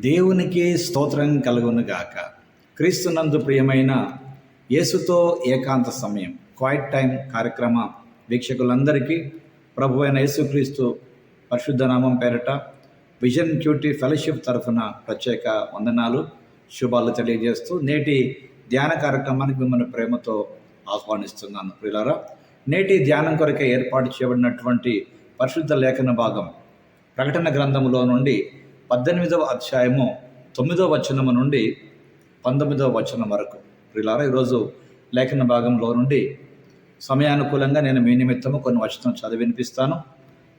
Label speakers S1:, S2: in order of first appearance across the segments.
S1: దేవునికి స్తోత్రం కలుగునుగాక క్రీస్తునందు ప్రియమైన యేసుతో ఏకాంత సమయం క్వైట్ టైం కార్యక్రమ వీక్షకులందరికీ ప్రభు అయిన యేసుక్రీస్తు పరిశుద్ధ నామం పేరట విజన్ క్యూటీ ఫెలోషిప్ తరఫున ప్రత్యేక వందనాలు శుభాలు తెలియజేస్తూ నేటి ధ్యాన కార్యక్రమానికి మిమ్మల్ని ప్రేమతో ఆహ్వానిస్తున్నాను ప్రియులారా. నేటి ధ్యానం కొరకే ఏర్పాటు చేయబడినటువంటి పరిశుద్ధ లేఖన భాగం ప్రకటన గ్రంథంలో నుండి పద్దెనిమిదవ అధ్యాయము తొమ్మిదవ వచనము నుండి పంతొమ్మిదవ వచనం వరకు. ప్రిలారా ఈరోజు లేఖన భాగంలో నుండి సమయానుకూలంగా నేను మీ నిమిత్తము కొన్ని వచనం చదివి వినిపిస్తాను.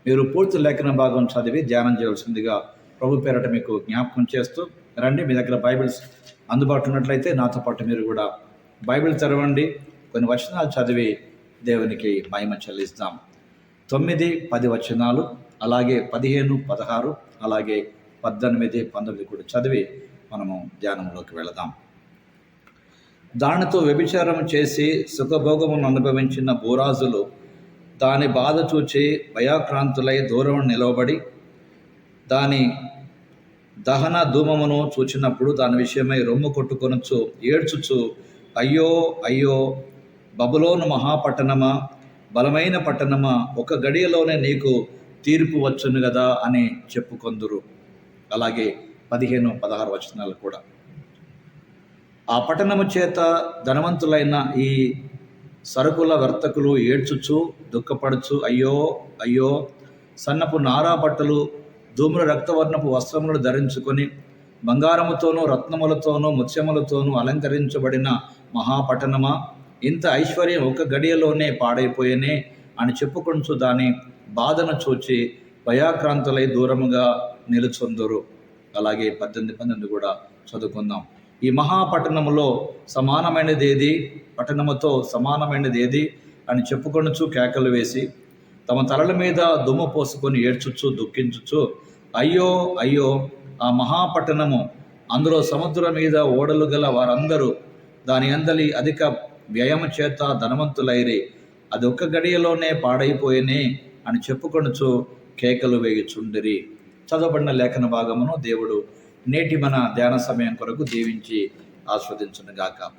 S1: మీరు పూర్తి లేఖన భాగం చదివి ధ్యానం చేయవలసిందిగా ప్రభు పేరట మీకు జ్ఞాపకం చేస్తూ రండి మీ దగ్గర బైబిల్స్ అందుబాటులో ఉన్నట్లయితే నాతో పాటు మీరు కూడా బైబిల్ తెరవండి. కొన్ని వచనాలు చదివి దేవునికి మహిమ చెల్లిస్తాం. తొమ్మిది పది వచనాలు అలాగే పదిహేను పదహారు అలాగే పద్దెనిమిది పంతొమ్మిది కూడా చదివి మనము ధ్యానంలోకి వెళదాం. దానితో వ్యభిచారం చేసి సుఖభోగమును అనుభవించిన భూరాజులు దాని బాధ చూచి భయాక్రాంతులై దూరం నిలవబడి దాని దహన ధూమమును చూచినప్పుడు దాని విషయమై రొమ్ము కొట్టుకొనొచ్చు ఏడ్చుచు అయ్యో అయ్యో బబులోను మహాపట్టణమా బలమైన పట్టణమా ఒక గడియలోనే నీకు తీర్పు వచ్చును కదా అని చెప్పుకొందురు. అలాగే పదిహేను పదహారు వచనాలు కూడా. ఆ పట్టణము చేత ధనవంతులైన ఈ సరుకుల వర్తకులు ఏడ్చుచు దుఃఖపడుచు అయ్యో అయ్యో సన్నపు నారా బట్టలు ధూమ్ర రక్తవర్ణపు వస్త్రములు ధరించుకొని బంగారముతోనూ రత్నములతోనూ ముత్యములతోనూ అలంకరించబడిన మహాపట్టణమా? ఇంత ఐశ్వర్యం ఒక గడియలోనే పాడైపోయేనే అని చెప్పుకొంచు దాని బాధను చూచి భయాక్రాంతులై దూరముగా నిలుచొందరు. అలాగే పద్దెనిమిది పంతొమ్మిది కూడా చదువుకుందాం. ఈ మహాపట్టణములో సమానమైనది ఏది పట్టణముతో సమానమైనది ఏది అని చెప్పుకొనుచు కేకలు వేసి తమ తలల మీద దుమ్ము పోసుకొని ఏడ్చుచు దుఃఖించుచు అయ్యో అయ్యో ఆ మహాపట్టణము అందులో సముద్రం మీద ఓడలు గల వారందరూ దాని అందలి అధిక వ్యయము చేత ధనవంతులైరి అది ఒక్క గడియలోనే పాడైపోయినే అని చెప్పుకొనుచు కేకలు వేయుచుండిరి. చదవబడిన లేఖన భాగమును దేవుడు నేటి మన ధ్యాన సమయం కొరకు దీవించి ఆస్వాదించును గాక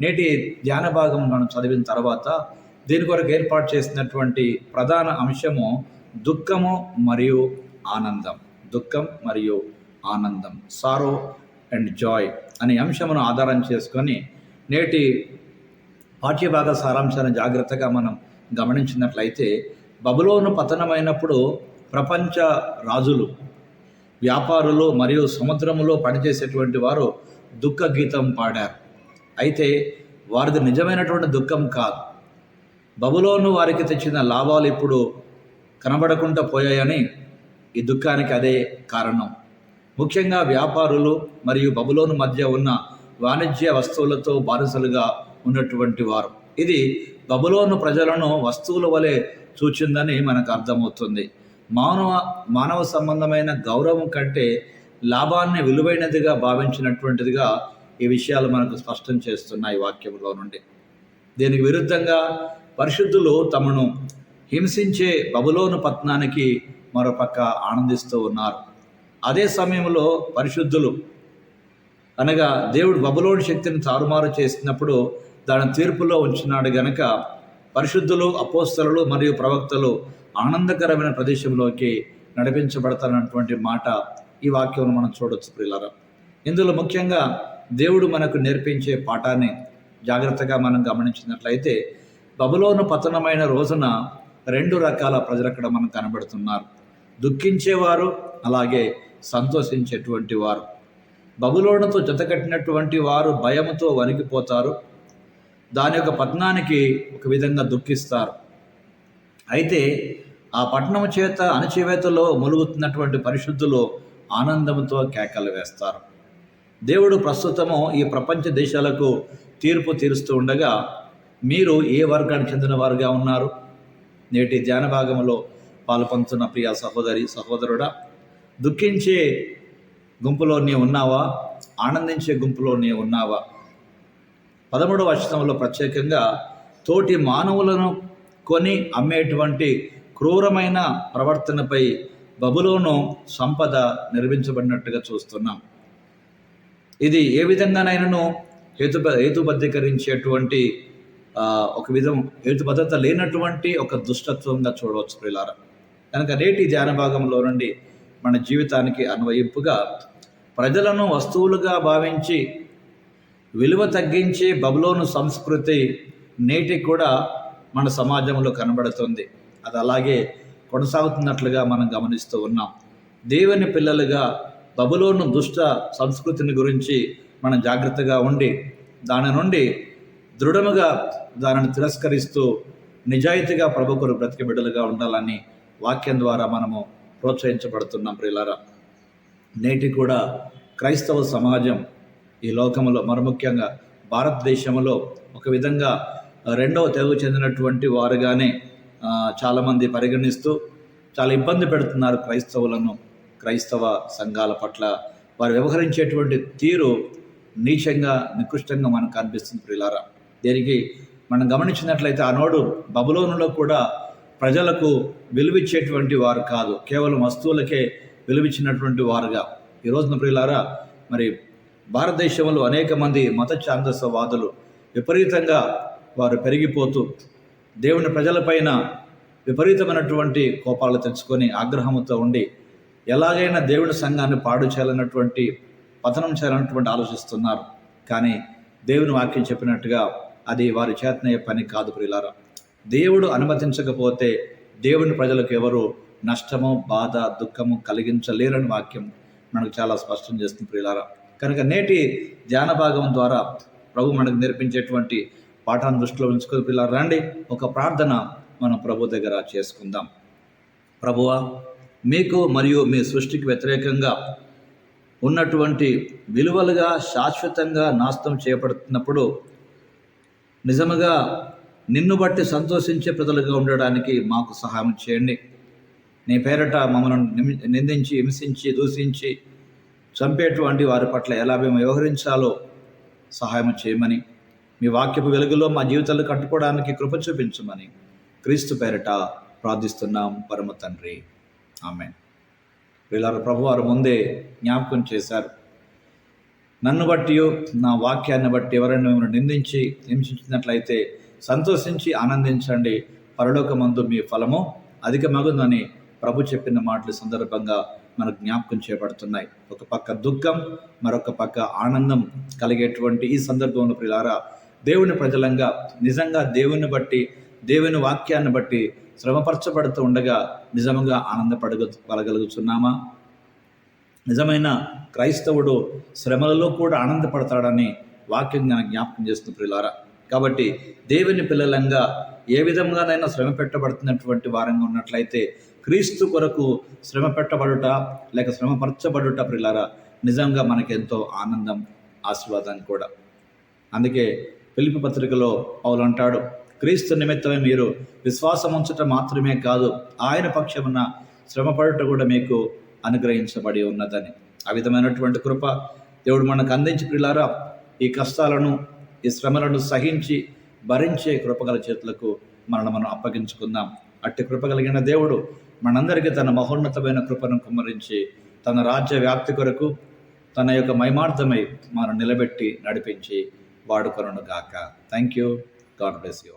S1: నేటి ధ్యాన భాగం మనం చదివిన తర్వాత దీని కొరకు ఏర్పాటు చేసినటువంటి ప్రధాన అంశము దుఃఖము మరియు ఆనందం. దుఃఖం మరియు ఆనందం. సారో అండ్ జాయ్ అనే అంశమును ఆధారం చేసుకొని నేటి పాఠ్యభాగ సారాంశాన్ని జాగ్రత్తగా మనం గమనించినట్లయితే బబులోను పతనమైనప్పుడు ప్రపంచ రాజులు. వ్యాపారులు మరియు సముద్రములో పనిచేసేటువంటి వారు దుఃఖ గీతం పాడారు. అయితే వారిది నిజమైనటువంటి దుఃఖం కాదు. బబులోను వారికి తెచ్చిన లాభాలు ఇప్పుడు కనబడకుండా పోయాయని ఈ దుఃఖానికి అదే కారణం. ముఖ్యంగా వ్యాపారులు మరియు బబులోను మధ్య ఉన్న వాణిజ్య వస్తువులతో బానిసలుగా ఉన్నటువంటి వారు. ఇది బబులోను ప్రజలను వస్తువుల వలె చూచిందని మనకు అర్థమవుతుంది. మానవ మానవ సంబంధమైన గౌరవం కంటే లాభాన్ని విలువైనదిగా భావించినటువంటిదిగా ఈ విషయాలు మనకు స్పష్టం చేస్తున్నాయి వాక్యంలో నుండి. దీనికి విరుద్ధంగా పరిశుద్ధులు తమను హింసించే బబులోను పత్నానికి మరోపక్క ఆనందిస్తూ ఉన్నారు. అదే సమయంలో పరిశుద్ధులు అనగా దేవుడు బబులోని శక్తిని తారుమారు చేసినప్పుడు దాని తీర్పులో ఉంచినాడు గనక పరిశుద్ధులు అపోస్తలు మరియు ప్రవక్తలు ఆనందకరమైన ప్రదేశంలోకి నడిపించబడతానటువంటి మాట ఈ వాక్యం మనం చూడొచ్చు ప్రియులారా. ఇందులో ముఖ్యంగా దేవుడు మనకు నేర్పించే పాఠాన్ని జాగ్రత్తగా మనం గమనించినట్లయితే బబులోను పతనమైన రోజున రెండు రకాల ప్రజలు అక్కడ మనం కనబడుతున్నారు. దుఃఖించేవారు అలాగే సంతోషించేటువంటి వారు. బబులోనుతో జతకట్టినటువంటి వారు భయముతో వణికిపోతారు. దాని యొక్క పతనానికి ఒక విధంగా దుఃఖిస్తారు. అయితే ఆ పట్టణము చేత అణచివేతలో ములుగుతున్నటువంటి పరిశుద్ధులు ఆనందంతో కేకలు వేస్తారు. దేవుడు ప్రస్తుతము ఈ ప్రపంచ దేశాలకు తీర్పు తీరుస్తూ ఉండగా మీరు ఏ వర్గానికి చెందిన వారుగా ఉన్నారు? నేటి ధ్యాన భాగంలో పాల్పంచున్న ప్రియ సహోదరి సహోదరుడా దుఃఖించే గుంపులో నీ ఉన్నావా? ఆనందించే గుంపులో నీ ఉన్నావా? పదమూడవ అక్షరంలో ప్రత్యేకంగా తోటి మానవులను కొని అమ్మేటువంటి క్రూరమైన ప్రవర్తనపై బబులోను సంపద నిర్మించబడినట్టుగా చూస్తున్నాం. ఇది ఏ విధంగానైనాను హేతు హేతుబద్ధీకరించేటువంటి ఒక విధం హేతుబద్ధత లేనటువంటి ఒక దుష్టత్వంగా చూడవచ్చు ప్రిలార కనుక నేటి ధ్యాన భాగంలో నుండి మన జీవితానికి అన్వయింపుగా ప్రజలను వస్తువులుగా భావించి విలువ తగ్గించే బబులోను సంస్కృతి నేటికి కూడా మన సమాజంలో కనబడుతుంది. అది అలాగే కొనసాగుతున్నట్లుగా మనం గమనిస్తూ ఉన్నాం. దేవుని పిల్లలుగా బబులోను దుష్ట సంస్కృతిని గురించి మనం జాగ్రత్తగా ఉండి దాని నుండి దృఢముగా దానిని తిరస్కరిస్తూ నిజాయితీగా ప్రభు కొరకు బ్రతికి బిడ్డలుగా ఉండాలని వాక్యం ద్వారా మనము ప్రోత్సహించబడుతున్నాం ప్రియులారా. నేటి కూడా క్రైస్తవ సమాజం ఈ లోకంలో మరి ముఖ్యంగా భారతదేశంలో ఒక విధంగా రెండవ తెలుగు చెందినటువంటి వారుగానే చాలామంది పరిగణిస్తూ చాలా ఇబ్బంది పెడుతున్నారు క్రైస్తవులను క్రైస్తవ సంఘాల పట్ల. వారు వ్యవహరించేటువంటి తీరు నీచంగా నికృష్టంగా మనకు కనిపిస్తుంది ప్రియులారా. దీనికి మనం గమనించినట్లయితే ఆనాడు బబులోనులో కూడా ప్రజలకు విలువిచ్చేటువంటి వారు కాదు. కేవలం వస్తువులకే విలువిచ్చినటువంటి వారుగా. ఈ రోజున ప్రియులారా మరి భారతదేశంలో అనేక మంది మత ఛాందసవాదులు విపరీతంగా వారు పెరిగిపోతూ దేవుని ప్రజలపైన విపరీతమైనటువంటి కోపాలు తెచ్చుకొని ఆగ్రహంతో ఉండి ఎలాగైనా దేవుని సంఘాన్ని పాడు చేయాలన్నటువంటి పతనం చేయాలన్నటువంటి ఆలోచిస్తున్నారు. కానీ దేవుని వాక్యం చెప్పినట్టుగా అది వారి చేతనయ్యే పని కాదు ప్రియులారా. దేవుడు అనుమతించకపోతే దేవుని ప్రజలకు ఎవరు నష్టము బాధ దుఃఖము కలిగించలేరని వాక్యం మనకు చాలా స్పష్టం చేస్తుంది ప్రియులారా. కనుక నేటి ధ్యాన భాగం ద్వారా ప్రభు మనకు నేర్పించేటువంటి పాఠాన్ని దృష్టిలో ఉంచుకొని పిల్లలు రండి. ఒక ప్రార్థన మనం ప్రభు దగ్గర చేసుకుందాం. ప్రభువా మీకు మరియు మీ సృష్టికి వ్యతిరేకంగా ఉన్నటువంటి విలువలుగా శాశ్వతంగా నాశనం చేయబడుతున్నప్పుడు నిజముగా నిన్ను బట్టి సంతోషించే ప్రజలుగా ఉండడానికి మాకు సహాయం చేయండి. నీ పేరట మమ్మల్ని నిమి- నిందించి హింసించి దూషించి చంపేటువంటి వారి పట్ల ఎలా మేము వ్యవహరించాలో సహాయం చేయమని మీ వాక్యపు వెలుగులో మా జీవితాలు కట్టుకోవడానికి కృప చూపించమని క్రీస్తు పేరట ప్రార్థిస్తున్నాం. పరమ తండ్రి. ఆమె వీళ్ళ ప్రభువారు ముందే జ్ఞాపకం చేశారు. నన్ను బట్టి నా వాక్యాన్ని బట్టి ఎవరైనా మిమ్మల్ని నిందించి హింసించినట్లయితే సంతోషించి ఆనందించండి. పరలోకమందు మీ ఫలము అధికమగుందని ప్రభు చెప్పిన మాటల సందర్భంగా మనకు జ్ఞాపకం చేయబడుతున్నాయి. ఒక పక్క దుఃఖం మరొక పక్క ఆనందం కలిగేటువంటి ఈ సందర్భంలో ప్రిలారా దేవుని ప్రజలంగా నిజంగా దేవుని బట్టి దేవుని వాక్యాన్ని బట్టి శ్రమపరచబడుతూ ఉండగా నిజంగా ఆనందపడగ పడగలుగుతున్నామా నిజమైన క్రైస్తవుడు శ్రమలలో కూడా ఆనందపడతాడని వాక్యం జ్ఞాపకం చేస్తున్న ప్రియులారా. కాబట్టి దేవుని పిల్లలంగా ఏ విధంగానైనా శ్రమ పెట్టబడుతున్నటువంటి వారంగా ఉన్నట్లయితే క్రీస్తు కొరకు శ్రమ పెట్టబడుట లేక శ్రమపరచబడుట ప్రిలారా నిజంగా మనకెంతో ఆనందం ఆశీర్వాదం కూడా. అందుకే పిలిపి పత్రికలో పౌలంటాడు క్రీస్తు నిమిత్తమే మీరు విశ్వాసం ఉంచటం మాత్రమే కాదు ఆయన పక్షమున శ్రమపడుట కూడా మీకు అనుగ్రహించబడి ఉన్నదని. ఆ విధమైనటువంటి కృప దేవుడు మనకు అందించి పిల్లారా ఈ కష్టాలను ఈ శ్రమలను సహించి భరించే కృపగల చేతులకు మనల్ని మనం అప్పగించుకుందాం. అట్టి కృప కలిగిన దేవుడు మనందరికీ తన మహోన్నతమైన కృపను కుమ్మరించి తన రాజ్య వ్యాప్తి కొరకు తన యొక్క మైమార్థమై మనం నిలబెట్టి నడిపించి వాడుకొనను గాక thank you God bless you